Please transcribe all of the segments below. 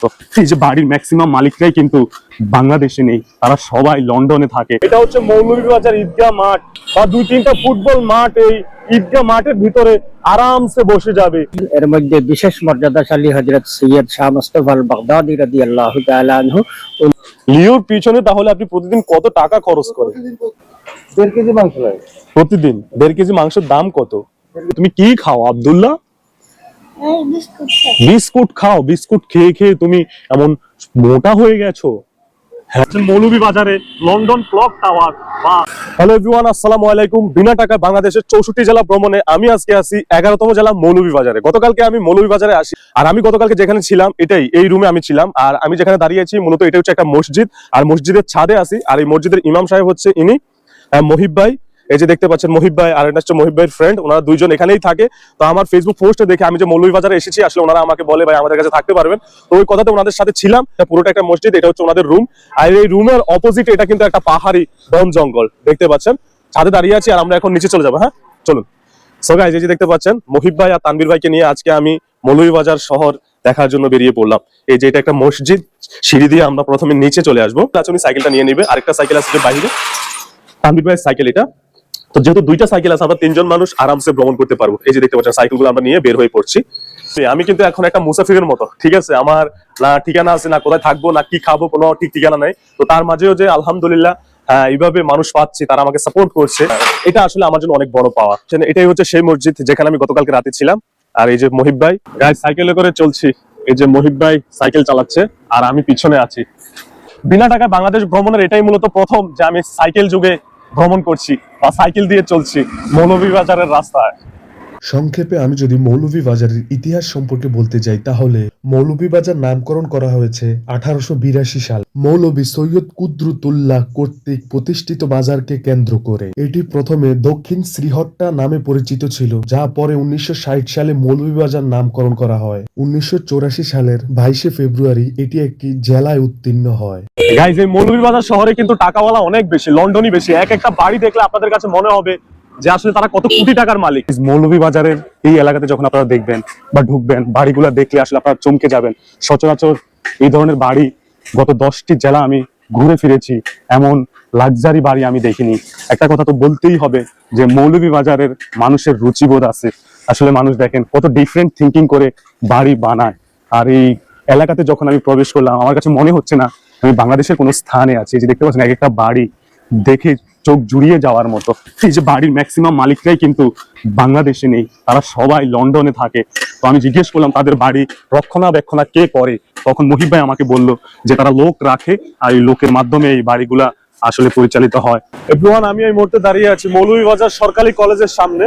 তো এই যে বাড়ির ম্যাক্সিমাম মালিকরাই কিন্তু বাংলাদেশে নেই তারা সবাই লন্ডনে থাকে। এটা হচ্ছে মৌলভীবাজার ঈদগাহ মাঠ বা দুই তিনটা ফুটবল মাঠ এই ঈদগাহ মাঠের ভিতরে আরামসে বসে যাবে। এর মধ্যে বিশেষ মর্যাদাশালী হজরত সৈয়দ শাহ মুস্তফা আল বাগদাদি রাদি আল্লাহ আনহু। লিওর পিছনে তাহলে আপনি প্রতিদিন কত টাকা খরচ করেন? দেড় কেজি মাংস লাগে। প্রতিদিন দেড় কেজি মাংসের দাম কত? তুমি কি খাও আব্দুল্লাহ? বিস্কুট খাও, বিস্কুট খেয়ে খেয়ে তুমি এমন মোটা হয়ে গেছো? হ্যাঁ বাংলাদেশের চৌষট্টি জেলা ভ্রমণে আমি আজকে এগারোতম জেলা বাজারে গতকালকে আমি বাজারে আসি। আর আমি গতকালকে যেখানে ছিলাম, এটাই, এই রুমে আমি ছিলাম। আর আমি যেখানে মূলত এটা হচ্ছে একটা মসজিদ। আর মসজিদের ছাদে আসি আর এই মসজিদের ইমাম সাহেব হচ্ছে ইনি মহিব ভাই। এই যে দেখতে পাচ্ছেন মহিব ভাই আর এটা হচ্ছে মহিব ভাইয়ের ফ্রেন্ড ওনারা দুইজন এখানেই থাকে। তো আমার ফেসবুক পোস্টে দেখে আমি যে মৌলভী বাজারে এসেছি, আসলে ওনারা আমাকে বলে, ভাই, আমাদের কাছে থাকতে পারবেন। তো ওই কথাতে ওনাদের সাথে ছিলাম। পুরোটা একটা মসজিদ, এটা হচ্ছে ওনাদের রুম আর এই রুমের অপোজিট এটা কিন্তু একটা পাহাড়ি বন জঙ্গল, দেখতে পাচ্ছেন? ছাদে দাঁড়িয়ে আছি আর আমরা এখন নিচে চলে যাব হ্যাঁ? চলুন। সো যে দেখতে পাচ্ছেন, মহিব ভাই আর তানবীর ভাইকে নিয়ে আজকে আমি মৌলভীবাজার শহর দেখার জন্য বেরিয়ে পড়লাম। এই যে এটা একটা মসজিদ, সিঁড়ি দিয়ে আমরা প্রথমে নিচে চলে আসব। আচ্ছা উনি সাইকেলটা নিয়ে নিবে, আরেকটা সাইকেল আছে বাইরে। তানবীর ভাইয়ের সাইকেল এটা। তো যেহেতু দুইটা সাইকেল আছে আমরা তিনজন মানুষ আরামসে ভ্রমণ করতে পারব। এই যে দেখতে পাচ্ছেন সাইকেলগুলো আমরা নিয়ে বের হয়ে পড়ছি। আমি কিন্তু এখন একটা মুসাফিরের মতো ঠিক আছে? আমার না ঠিকানা আছে না কোথায় থাকব না কি খাব কোনো ঠিক ঠিকানা নাই। তো তার মাঝেও যে আলহামদুলিল্লাহ হ্যাঁ, এইভাবে মানুষ পাচ্ছি তারা আমাকে সাপোর্ট করছে এটা আসলে আমার জন্য অনেক বড় পাওয়া। এটাই হচ্ছে সেই মসজিদ যেখানে আমি গতকালকে রাতে ছিলাম। আর এই যে মহিব ভাই সাইকেলে করে চলছি। এই যে মহিব ভাই সাইকেল চালাচ্ছে আর আমি পিছনে আছি। বিনা টাকায় বাংলাদেশ ভ্রমণের এটাই মূলত প্রথম যে আমি সাইকেল যুগে ভ্রমণ করছি বা সাইকেল দিয়ে চলছি মৌলভীবাজারের রাস্তায়। সংক্ষেপে আমি যদি মৌলভীবাজারের ইতিহাস সম্পর্কে বলতে যাই, তাহলে মৌলভীবাজার নামকরণ করা হয়েছে আঠারোশো বিরাশি সাল। মৌলভী সৈয়দ কুদ্রুতুল্লাহ কর্তৃক প্রতিষ্ঠিত বাজারকে কেন্দ্র করে। এটি প্রথমে দক্ষিণ শ্রীহট্টা নামে পরিচিত ছিল, যা পরে উনিশশো ষাট সালে মৌলভীবাজার নামকরণ করা হয়। উনিশশো চুরাশি সালের বাইশে ফেব্রুয়ারি এটি একটি জেলায় উত্তীর্ণ হয়। গাইজ এই মৌলভীবাজার শহরে কিন্তু টাকাওয়ালা অনেক বেশি, লন্ডনই বেশি। এক একটা বাড়ি দেখলে আপনাদের কাছে মনে হবে যে আসলে তারা কত কোটি টাকার মালিক। মৌলভীবাজারের এই এলাকাতে যখন আপনারা দেখবেন বা ঢুকবেন, বাড়িগুলো দেখলে আসলে আপনারা চমকে যাবেন। সচরাচর এই ধরনের বাড়ি গত দশটি জেলা আমি ঘুরে ফিরেছি, এমন লাক্সারি বাড়ি আমি দেখিনি। একটা কথা তো বলতেই হবে যে মৌলভীবাজারের মানুষের রুচিবোধ আছে। আসলে মানুষ দেখেন কত ডিফারেন্ট থিঙ্কিং করে বাড়ি বানায়। আর এই এলাকাতে যখন আমি প্রবেশ করলাম, আমার কাছে মনে হচ্ছে না আমি বাংলাদেশের কোনো স্থানে আছি। যে দেখতে পাচ্ছেন, এক একটা বাড়ি দেখে চোখ জুড়িয়ে যাওয়ার মতো। এই যে বাড়ির ম্যাক্সিমাম মালিকরাই কিন্তু বাংলাদেশে নেই, তারা সবাই লন্ডনে থাকে। তো আমি জিজ্ঞেস করলাম, তাদের বাড়ি রক্ষণাবেক্ষণা কে করে? তখন মহিব ভাই আমাকে বলল যে, তারা লোক রাখে আর এই লোকের মাধ্যমে এই বাড়িগুলা আসলে পরিচালিত হয়। এভরিওয়ান আমি এই মুহূর্তে দাঁড়িয়ে আছি মৌলভীবাজার সরকারি কলেজের সামনে।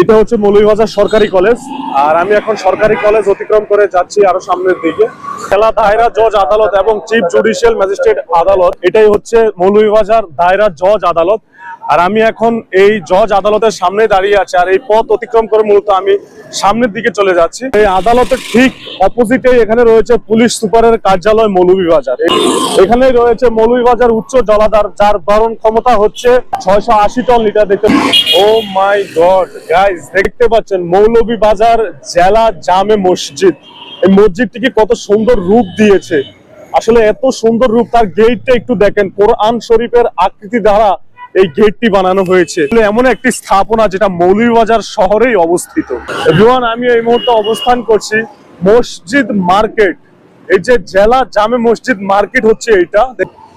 এটা হচ্ছে মৌলভীবাজার সরকারি কলেজ। আর আমি এখন সরকারি কলেজ অতিক্রম করে যাচ্ছি আরও সামনের দিকে। খেলা দায়রা, জজ আদালত এবং চিফ জুডিশিয়াল ম্যাজিস্ট্রেট আদালত। এটাই হচ্ছে মৌলভীবাজার দায়রা, জজ আদালত। আর আমি এখন এই জজ আদালতের সামনে দাঁড়িয়ে আছি, আর এই পথ অতিক্রম করে মূলত আমি সামনের দিকে চলে যাচ্ছি। এই আদালতের ঠিক অপোজিটে এখানে রয়েছে পুলিশ সুপারের কার্যালয় মৌলভীবাজার। এখানেই রয়েছে মৌলভীবাজার উচ্চ জলাধার, যার ধারণ ক্ষমতা হচ্ছে ছয়শো আশি টন লিটার দেখতে ও মাই গড গাইস দেখতে পাচ্ছেন মৌলভীবাজার জেলা জামে মসজিদ। এই মসজিদটিকে কত সুন্দর রূপ দিয়েছে? আসলে এত সুন্দর রূপ, তার গেটটা একটু দেখেন। কোরআন শরীফের আকৃতি দ্বারা এই গেটটি বানানো হয়েছে। এমন একটি স্থাপনা যেটা মৌলভীবাজার শহরেই অবস্থিত। এভরিওয়ান, আমি এই মুহূর্তে অবস্থান করছি মসজিদ মার্কেট। এই যে জেলা জামে মসজিদ মার্কেট হচ্ছে এটা।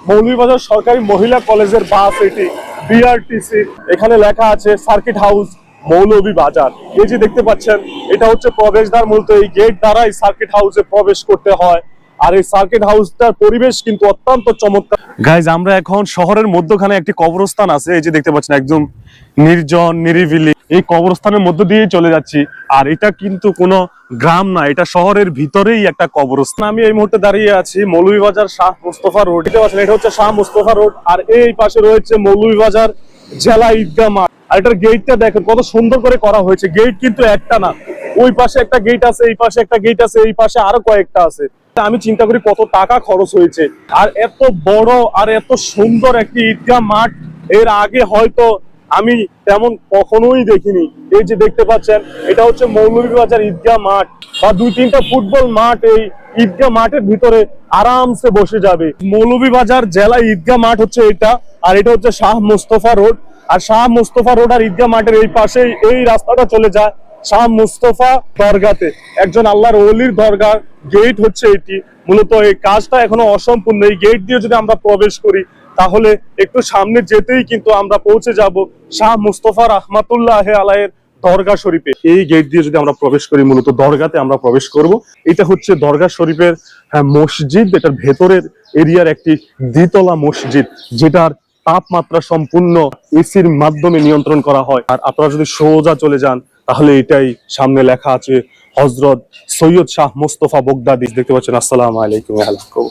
মৌলভীবাজার সরকারি মহিলা কলেজের বাস এটি বিআরটিসি এখানে লেখা আছে সার্কিট হাউস মৌলভী বাজার এই যে দেখতে পাচ্ছেন, এটা হচ্ছে প্রবেশদ্বার মূলত। এই গেট দ্বারাই সার্কিট হাউসে প্রবেশ করতে হয়। আর এই সার্কিট হাউসটার পরিবেশ কিন্তু অত্যন্ত চমৎকার। গাইজ আমরা এখন শহরের মধ্যখানে একটি কবরস্থান আছে, এই যে দেখতে পাচ্ছেন একদম নির্জন, নিরিবিলি। এই কবরস্থানের মধ্য দিয়েই চলে যাচ্ছি, আর এটা কিন্তু কোনো গ্রাম না, এটা শহরের ভিতরেই একটা কবরস্থান। আমি এই মুহূর্তে দাঁড়িয়ে আছি মৌলভীবাজার শাহ মুস্তফা রোড। এটা এটা হচ্ছে শাহ মুস্তফা রোড, আর এই পাশে রয়েছে মৌলভীবাজার জেলা ঈদগাহ মাঠ। আর এটার গেটটা দেখেন, কত সুন্দর করে করা হয়েছে। গেট কিন্তু একটা না, ওই পাশে একটা গেট আছে, এই পাশে একটা গেট আছে, এই পাশে আরও কয়েকটা আছে। আমি চিন্তা করি কত টাকা খরচ হয়েছে। আর এত বড় আর এত সুন্দর একটি ঈদগাহ মাঠ, এর আগে হয়তো আমি তেমন কখনোই দেখিনি। এই যে দেখতে পাচ্ছেন, এটা হচ্ছে মৌলভীবাজার ঈদগাহ মাঠ বা দুই তিনটা ফুটবল মাঠ এই ঈদগাহ মাঠের ভিতরে আরামসে বসে যাবে। মৌলভীবাজার জেলা ঈদগাহ মাঠ হচ্ছে এটা, আর এটা হচ্ছে শাহ মুস্তফা রোড। আর শাহ মুস্তফা রোড আর ঈদগাহ মাঠের এই পাশেই এই রাস্তাটা চলে যায়। শাহ মুস্তফা দরগাতে। একজন আল্লাহর ওলির দরগা গেট হচ্ছে এটি। মূলত এই কাজটা এখনও অসম্পূর্ণ। এই গেট দিয়ে যদি আমরা প্রবেশ করি তাহলে একটু সামনে যেতেই কিন্তু আমরা পৌঁছে যাব শাহ মুস্তফা রহমাতুল্লাহ আলাইয়ের দরগা শরীফে। এই গেট দিয়ে যদি আমরা প্রবেশ করি মূলত দরগাতে আমরা প্রবেশ করব। এটা হচ্ছে দরগা শরীফের হ্যাঁ, মসজিদ। এটার ভেতরের এরিয়ার একটি দ্বিতলা মসজিদ যেটার তাপমাত্রা সম্পূর্ণ এসির মাধ্যমে নিয়ন্ত্রণ করা হয়। আর আপনারা যদি সোজা চলে যান তাহলে এটাই সামনে লেখা আছে হজরত সৈয়দ শাহ মোস্তফা বগদাদি। দেখতে পাচ্ছেন, আসসালামু আলাইকুম। আলাইকুম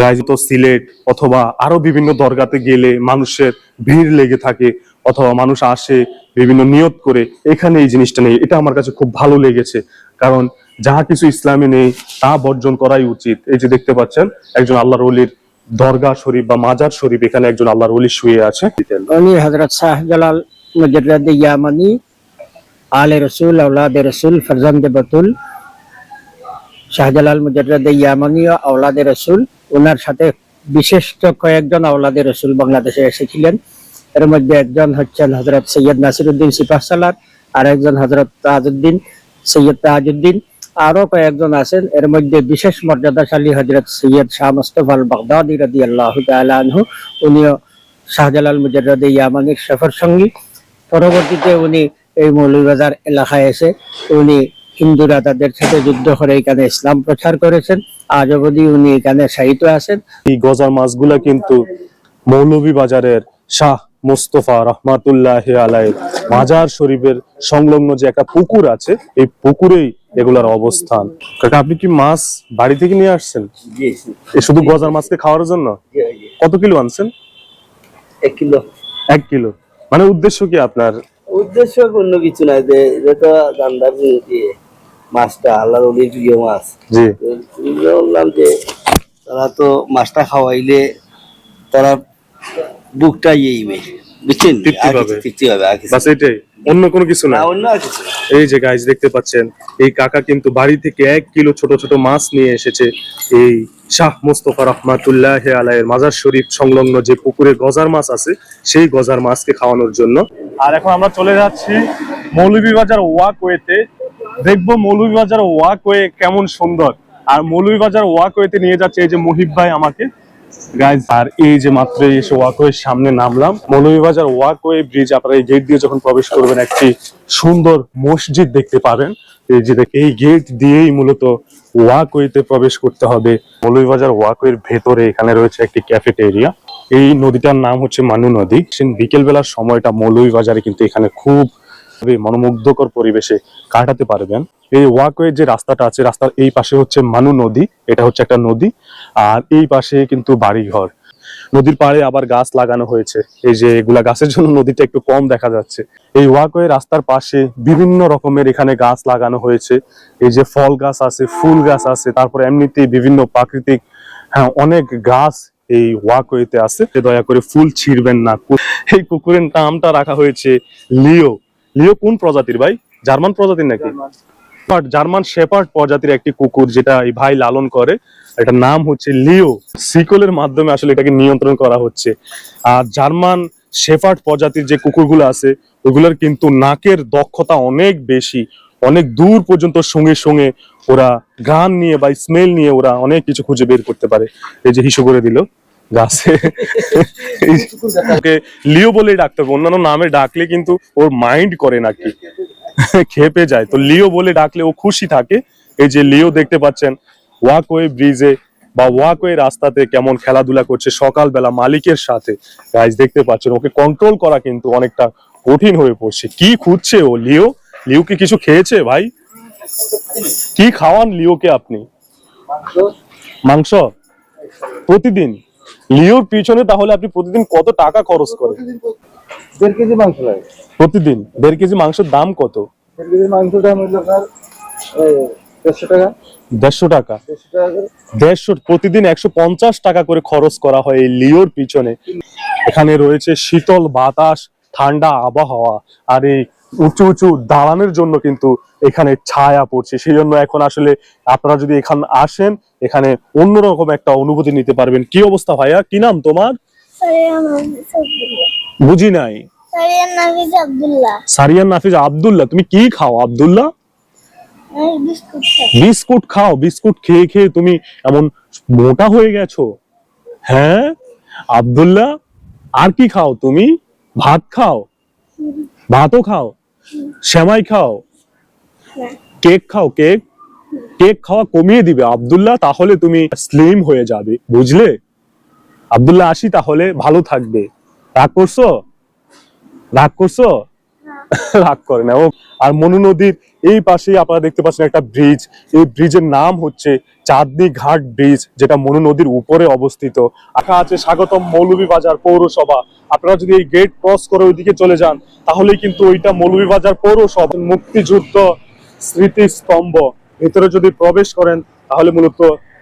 গাইজ সিলেট অথবা আরও বিভিন্ন দরগাতে গেলে মানুষের ভিড় লেগে থাকে অথবা মানুষ আসে বিভিন্ন নিয়ত করে, এখানে এই জিনিসটা নেই। এটা আমার কাছে খুব ভালো লেগেছে, কারণ যাহা কিছু ইসলামে নেই, তা বর্জন করাই উচিত। এই যে দেখতে পাচ্ছেন, একজন আল্লাহর অলির দরগা শরীফ বা মাজার শরীফ, এখানে একজন আল্লাহর অলি শুয়ে আছে। আলে রসুল, আওলাদ রসুল, ফরজন্দ বতুল। শাহজালাল মুজদ্দদ ইয়ামানি ও আওলাদ রসুল ওনার সাথে বিশিষ্ট কয়েকজন আওলাদ রসুল বাংলাদেশে এসেছিলেন। এর মধ্যে একজন হচ্ছেন হজরত সৈয়দ নাসিরুদ্দিন সিপাহ সালার আর একজন হজরত তাজউদ্দিন, সৈয়দ তাজউদ্দিন, আরও কয়েকজন আছেন। এর মধ্যে বিশেষ মর্যাদাশালী হজরত সৈয়দ শাহ মুস্তফা আল বাগদাদি রাদি আল্লাহ আনহু, উনিও শাহজালাল মুজাররদ ইয়ামানির সফর সঙ্গী পরবর্তীতে উনি এই মৌলভীবাজার এলাকায় এসে উনি হিন্দুরা তাদের সাথে যুদ্ধ করে এখানে ইসলাম প্রচার করেছেন। আজ অবধি উনি এখানে সাহিত্য আছেন। এই গজার মাছগুলা কিন্তু মৌলভী বাজারের শাহ মোস্তফা রহমাতুল্লাহ আলাই মাজার শরীফের সংলগ্ন যে একটা পুকুর আছে এই পুকুরেই এগুলার অবস্থান। কাকা আপনি কি মাছ বাড়ি থেকে নিয়ে আসছেন? শুধু গজার মাছকে খাওয়ার জন্য? কত কিলো আনছেন? এক কিলো। এক কিলো। মানে উদ্দেশ্য কি আপনার? উদ্দেশ্য অন্য কিছু নাই যে এটা তো গান্ধার দিয়ে মাছটা আল্লাহর অলির প্রিয় মাছ। জি। তো যে তারা তো মাছটা খাওয়াইলে তারা বুকটা ইয়েইবে বুঝছেন? তৃপ্তি পাবে। হবে বাস এটাই অন্য কোনো কিছু না অন্য কিছু। এই যে গাইজ দেখতে পাচ্ছেন এই কাকা কিন্তু বাড়ি থেকে এক কিলো ছোট ছোট মাছ নিয়ে এসেছে এই শাহ মোস্তফা রহমাতুল্লাহ আলাইয়ের মাজার শরীফ সংলগ্ন যে পুকুরে গজার মাছ আছে, সেই গজার মাছকে খাওয়ানোর জন্য। আর এখন আমরা চলে যাচ্ছি মৌলভীবাজার ওয়াকওয়েতে। দেখব মৌলভীবাজার ওয়াকওয়ে কেমন সুন্দর। আর মৌলভীবাজার ওয়াকওয়েতে নিয়ে যাচ্ছে এই যে মুহিব ভাই আমাকে। আর এই যে মাত্র এসে সামনে নামলাম। মৌলভীবাজার ওয়াকওয়ে ব্রিজ আপনারা এই গেট দিয়ে যখন প্রবেশ করবেন, একটি সুন্দর মসজিদ দেখতে পাবেন। এই যে এই গেট দিয়েই মূলত ওয়াকওয়েতে প্রবেশ করতে হবে। মৌলভীবাজার ওয়াকওয়ের ভেতরে এখানে রয়েছে একটি ক্যাফেটেরিয়া এই নদীটার নাম হচ্ছে মানু নদী। বিকেল বেলার সময়টা মৌলভীবাজারে কিন্তু এখানে খুব মনোমুগ্ধকর পরিবেশে কাটাতে পারবেন। এই ওয়াকওয়ে যে রাস্তাটা আছে, রাস্তার এই পাশে হচ্ছে মানু নদী, এটা হচ্ছে একটা নদী, আর এই পাশে কিন্তু বাড়িঘর। নদীর পাড়ে আবার গাছ লাগানো হয়েছে, এই যে এগুলা গাছের জন্য নদীটা একটু কম দেখা যাচ্ছে। এই ওয়াকওয়ে রাস্তার পাশে বিভিন্ন রকমের এখানে গাছ লাগানো হয়েছে, এই যে ফল গাছ আছে, ফুল গাছ আছে, তারপর এমনিতেই বিভিন্ন প্রাকৃতিক হ্যাঁ অনেক গাছ এই ওয়াকওয়েতে আছে। দয়া করে ফুল ছিঁড়বেন না। এই কুকুরের নামটা রাখা হয়েছে লিও। লিও কোন প্রজাতির ভাই? জার্মান প্রজাতির নাকি? জার্মান। শেপার্ড প্রজাতির একটি কুকুর যেটা এই ভাই লালন করে। এটার নাম হচ্ছে লিও। সিকলের মাধ্যমে আসলে এটাকে নিয়ন্ত্রণ করা হচ্ছে। আর জার্মান শেফার্ড প্রজাতির যে কুকুরগুলো আছে ওগুলোর কিন্তু নাকের দক্ষতা অনেক বেশি। অনেক দূর পর্যন্ত সঙ্গে সঙ্গে ওরা গান নিয়ে বা স্মেল নিয়ে ওরা অনেক কিছু খুঁজে বের করতে পারে। এই যে হিসু করে দিল। গাছে। ওকে লিও বলেই ডাকতে হবে। অন্যান্য নামে ডাকলে কিন্তু ওর মাইন্ড করে নাকি। খেপে যায়। তো লিও বলে ডাকলে ও খুশি থাকে। এই যে লিও দেখতে পাচ্ছেন, ওয়াকওয়ে ব্রিজে বা ওয়াকওয়ে রাস্তাতে কেমন খেলাধুলা করছে সকালবেলা মালিকের সাথে। গাইজ দেখতে পাচ্ছেন, ওকে কন্ট্রোল করা কিন্তু অনেকটা কঠিন হয়ে পড়ছে। কি খুঁজছে ও লিও? লিও কি কিছু খেয়েছে ভাই? কি খাওয়ান লিওকে আপনি? মাংস? প্রতিদিন? লিওর পিছনে তাহলে আপনি প্রতিদিন কত টাকা খরচ করেন? দেড় কেজি মাংস লাগে। প্রতিদিন? দেড় কেজি মাংসের দাম কত? দেড় কেজি মাংস দাম হইল আপনার দেড়শো টাকা। দেড়শো টাকা। প্রতিদিন একশো পঞ্চাশ টাকা করে খরচ করা হয় এই লিওর পিছনে। এখানে রয়েছে শীতল বাতাস ঠান্ডা আবহাওয়া আর এই উঁচু উঁচু দালানের জন্য কিন্তু এখানে ছায়া পড়ছে। সেই জন্য এখন আসলে আপনারা যদি এখানে আসেন এখানে অন্যরকম একটা অনুভূতি নিতে পারবেন। কি অবস্থা ভাইয়া? কি নাম তোমার? বুঝি নাই। সারিয়া সারিয়ান নাফিজ আব্দুল্লাহ। তুমি কি খাও আব্দুল্লাহ? বিস্কুট খাও বিস্কুট খেয়ে খেয়ে তুমি এমন মোটা হয়ে গেছো? হ্যাঁ? আব্দুল্লাহ আর কি খাও তুমি? ভাত খাও? ভাতও খাও? সেমাই খাও? কেক খাও? কেক? কেক খাওয়া কমিয়ে দিবে। আব্দুল্লাহ তাহলে তুমি স্লিম হয়ে যাবে। বুঝলে? আব্দুল্লাহ আসি তাহলে। ভালো থাকবে। রাগ করছ? রাগ করছ? রাগ করে না। ও আর মনু নদীর এই পাশেই আপনারা দেখতে পাচ্ছেন একটা ব্রিজ এই ব্রিজের নাম হচ্ছে চাঁদনি ঘাট ব্রিজ যেটা মনু নদীর উপরে অবস্থিত। আঁকা আছে স্বাগতম মৌলভীবাজার পৌরসভা। আপনারা যদি এই গেট ক্রস করে ওইদিকে চলে যান তাহলেই কিন্তু ওইটা মৌলভীবাজার পৌরসভা। মুক্তিযুদ্ধ স্মৃতিস্তম্ভ। ভেতরে যদি প্রবেশ করেন, তাহলে মূলত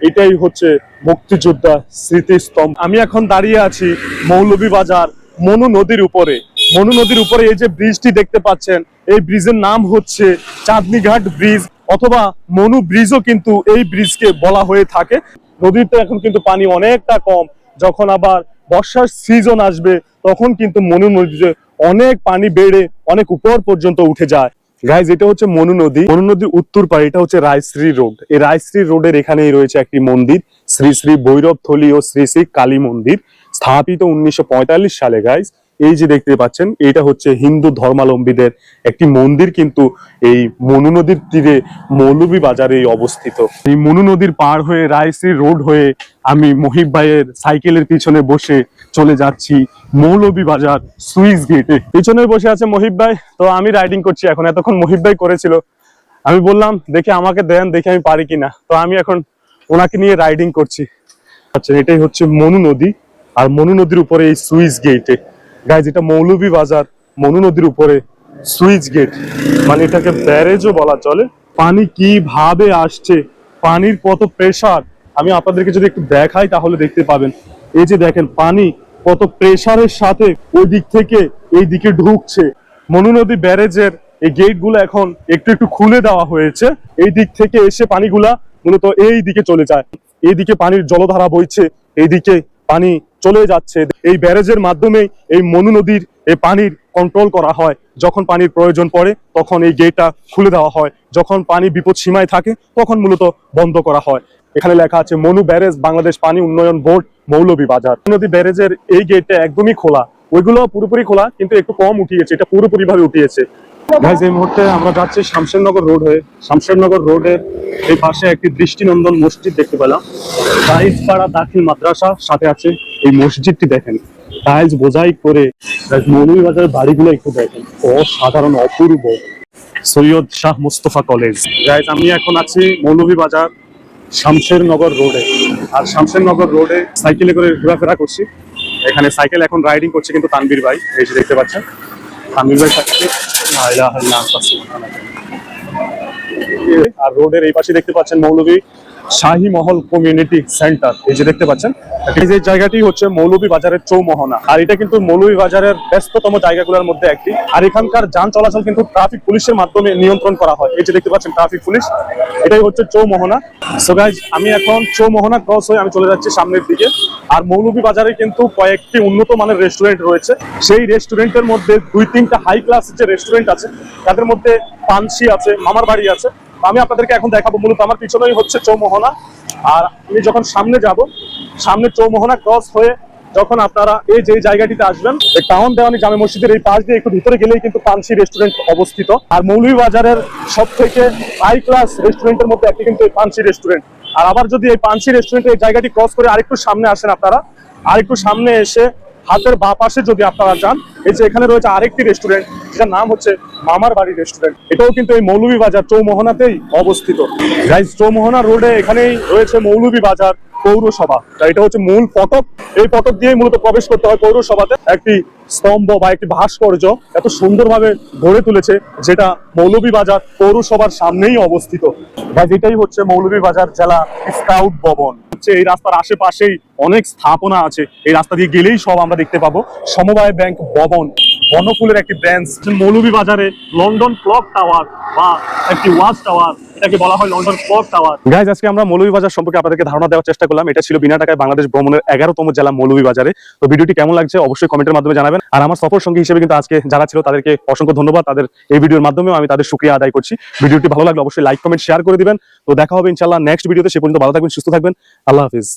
এটাই হচ্ছে মুক্তিযোদ্ধা স্মৃতিস্তম্ভ। আমি এখন দাঁড়িয়ে আছি মৌলভীবাজার মনু নদীর উপরে। মনু নদীর উপরে এই যে ব্রিজটি দেখতে পাচ্ছেন, এই ব্রিজের নাম হচ্ছে চাঁদনীঘাট ব্রিজ অথবা মনু ব্রিজও কিন্তু এই ব্রিজকে বলা হয়ে থাকে। নদীতে এখন কিন্তু পানি অনেকটা কম, যখন আবার বর্ষার সিজন আসবে, তখন কিন্তু মনু নদীতে অনেক পানি বেড়ে অনেক উপর পর্যন্ত উঠে যায়। গাইজ এটা হচ্ছে মনু নদী। মনু নদীর উত্তর পাড়ে এটা হচ্ছে রায়শ্রী রোড। এই রায়শ্রী রোডের এখানেই রয়েছে একটি মন্দির, শ্রী শ্রী ভৈরব থলি ও শ্রী শ্রী কালী মন্দির। স্থাপিত উনিশশো পঁয়তাল্লিশ সালে গাইজ এই যে দেখতে পাচ্ছেন এটা হচ্ছে হিন্দু ধর্মাবলম্বীদের একটি মন্দির, কিন্তু এই মনু নদীর তীরে মৌলভী বাজারে অবস্থিত। এই মনু নদীর পার হয়ে রায়শ্রী রোড হয়ে আমি মহিব ভাইয়ের সাইকেলের পিছনে বসে চলে যাচ্ছি মৌলভী বাজার সুইস গেটে। পিছনে বসে আছে মহিব ভাই, তো আমি রাইডিং করছি এখন। এতক্ষণ মহিব ভাই করেছিল। আমি বললাম, দেখি আমাকে দেন, দেখি আমি পারি কিনা। তো আমি এখন ওনাকে নিয়ে রাইডিং করছি। আচ্ছা এটাই হচ্ছে মনু নদী, আর মনু নদীর উপরে এই সুইস গেটে। গাইজ এটা মৌলভী বাজার, মনু নদীর উপরে, সুইচ গেট। মানে এটাকে ব্যারেজও বলা চলে। পানি কীভাবে আসছে, পানির কত প্রেসার আমি আপনাদেরকে যদি একটু দেখাই তাহলে দেখতে পাবেন। এই যে দেখেন, পানি কত প্রেসারের সাথে ওই দিক থেকে এই দিকে ঢুকছে। মনু নদী ব্যারেজের এই গেটগুলো এখন একটু একটু খুলে দেওয়া হয়েছে। এই দিক থেকে এসে পানিগুলা মূলত এই দিকে চলে যায়। এইদিকে পানির জলধারা বইছে, এইদিকে পানি চলে যাচ্ছে। এই ব্যারেজের মাধ্যমে এই মনু নদীর এই পানির কন্ট্রোল করা হয়। যখন পানির প্রয়োজন পড়ে, তখন এই গেটটা খুলে দেওয়া হয়। যখন পানি বিপদ সীমায় থাকে, তখন মূলত বন্ধ করা হয়। এখানে লেখা আছে, মনু ব্যারেজ, বাংলাদেশ পানি উন্নয়ন বোর্ড, মৌলভী বাজার। নদী ব্যারেজের এই গেটটা একদমই খোলা। ওইগুলো পুরোপুরি খোলা, কিন্তু একটু কম উঠিয়েছে। এটা পুরোপুরি ভাবে উঠিয়েছে। গাইজ এই মুহূর্তে আমরা যাচ্ছি শামশেরনগর রোড হয়ে। শামশেরনগর রোডের এই পাশে একটি দৃষ্টিনন্দন মসজিদ দেখতে পেলাম। টাইলসপাড়া দাখিল মাদ্রাসা, সাথে আছে এই মসজিদটি দেখেন। টাইলস বোঝাই করে মৌলভীবাজারের বাড়িগুলো একটু দেখেন। অসাধারণ, অপূর্ব। সৈয়দ শাহ মুস্তফা কলেজ। গাইজ আমি এখন আছি মৌলভীবাজার শামশেরনগর রোডে। আর শামশেরনগর রোডে সাইকেলে করে ঘোরাফেরা করছি। এখানে সাইকেল এখন রাইডিং করছে কিন্তু তানবীর ভাই, এই যে দেখতে পাচ্ছেন। আর রোডের এই পাশে দেখতে পাচ্ছেন মৌলভী। শাহী মহল কমিউনিটি সেন্টার। এই যে দেখতে পাচ্ছেন, এই জায়গাটি হচ্ছে মৌলভী বাজারের চৌমোহনা। আর এটা কিন্তু মৌলভী বাজারের ব্যস্ততম জায়গাগুলোর মধ্যে একটি। আর এখানকার যান চলাচল কিন্তু ট্রাফিক পুলিশের মাধ্যমে নিয়ন্ত্রণ করা হয়। এই যে দেখতে পাচ্ছেন, ট্রাফিক পুলিশ। এটাই হচ্ছে চৌমোহনা। সো গাইজ আমি এখন চৌমোহনা ক্রস হয়ে আমি চলে যাচ্ছি সামনের দিকে। আর মৌলভী বাজারে কিন্তু কয়েকটি উন্নত মানের রেস্টুরেন্ট রয়েছে। সেই রেস্টুরেন্টের মধ্যে দুই তিনটা হাই ক্লাস যে রেস্টুরেন্ট আছে, তাদের মধ্যে পানসি আছে, মামার বাড়ি আছে। আমি আপনাদেরকে এখন দেখাবো, মূলত আমার পিছনেই হচ্ছে চৌমোহনা। আর আমি যখন সামনে যাব, সামনে চৌমোহনা ক্রস হয়ে যখন আপনারা এই যে জায়গাটিতে আসবেন টাউন দেওয়ানি জামে মসজিদের এই পাশ দিয়ে একটু ভিতরে গেলেই কিন্তু পানসি রেস্টুরেন্ট অবস্থিত। আর মৌলভীবাজারের সব থেকে হাই ক্লাস রেস্টুরেন্টের মধ্যে একটি কিন্তু এই পানসি রেস্টুরেন্ট আর আবার যদি এই পানসি রেস্টুরেন্টের এই জায়গাটি ক্রস করে আরেকটু সামনে আসেন আপনারা, আরেকটু সামনে এসে হাতের বা পাশে যদি আপনারা যান, এই যে এখানে রয়েছে আরেকটি রেস্টুরেন্ট যেটার নাম হচ্ছে মামার বাড়ি রেস্টুরেন্ট এটাও কিন্তু এই মৌলভী বাজার চৌমোহনাতেই অবস্থিত। চৌমোহনা রোডে এখানেই রয়েছে মৌলভী বাজার পৌরসভা এটা হচ্ছে মূল ফটক এই ফটক দিয়ে মূলত প্রবেশ করতে হয় পৌরসভাতে। একটি স্তম্ভ বা একটি ভাস্কর্য এত সুন্দরভাবে গড়ে তুলেছে যেটা মৌলভীবাজার পৌরসভার সামনেই অবস্থিত। Guys, যেটাই হচ্ছে মৌলভীবাজার জেলা স্কাউট ভবন। হচ্ছে এই রাস্তার আশেপাশেই অনেক স্থাপনা আছে। এই রাস্তা দিয়ে গেলেই সব আমরা দেখতে পাবো। সমবায় ব্যাংক ভবন বনফুলের একটি ব্রাঞ্চ মৌলভী বাজারে লন্ডন ক্লক টাওয়ার বা একটি ওয়াচ টাওয়ার এটাকে বলা হয় লন্ডন ক্লক টাওয়ার। গাইজ আজকে আমরা মৌলভী বাজার সম্পর্কে আপনাদেরকে ধারণা দেওয়ার চেষ্টা করলাম। এটা ছিল বিনা টাকায় বাংলাদেশ ভ্রমণের এগারোতম জেলা মৌলভী বাজারে তো ভিডিওটি কেমন লাগছে অবশ্যই কমেন্টের মাধ্যমে জানাবেন। আর আমার সফর সঙ্গী হিসেবে কিন্তু আজকে যারা ছিল তাদেরকে অসংখ্য ধন্যবাদ। তাদের এই ভিডিওর মাধ্যমেও আমি তাদের শুক্রিয়া আদায় করছি। ভিডিওটি ভালো লাগলে অবশ্যই লাইক কমেন্ট শেয়ার করে দিবেন। তো দেখা হবে ইনশাল্লাহ নেক্সট ভিডিওতে। সে পর্যন্ত ভালো থাকবেন সুস্থ থাকবেন। আল্লাহ হাফিজ।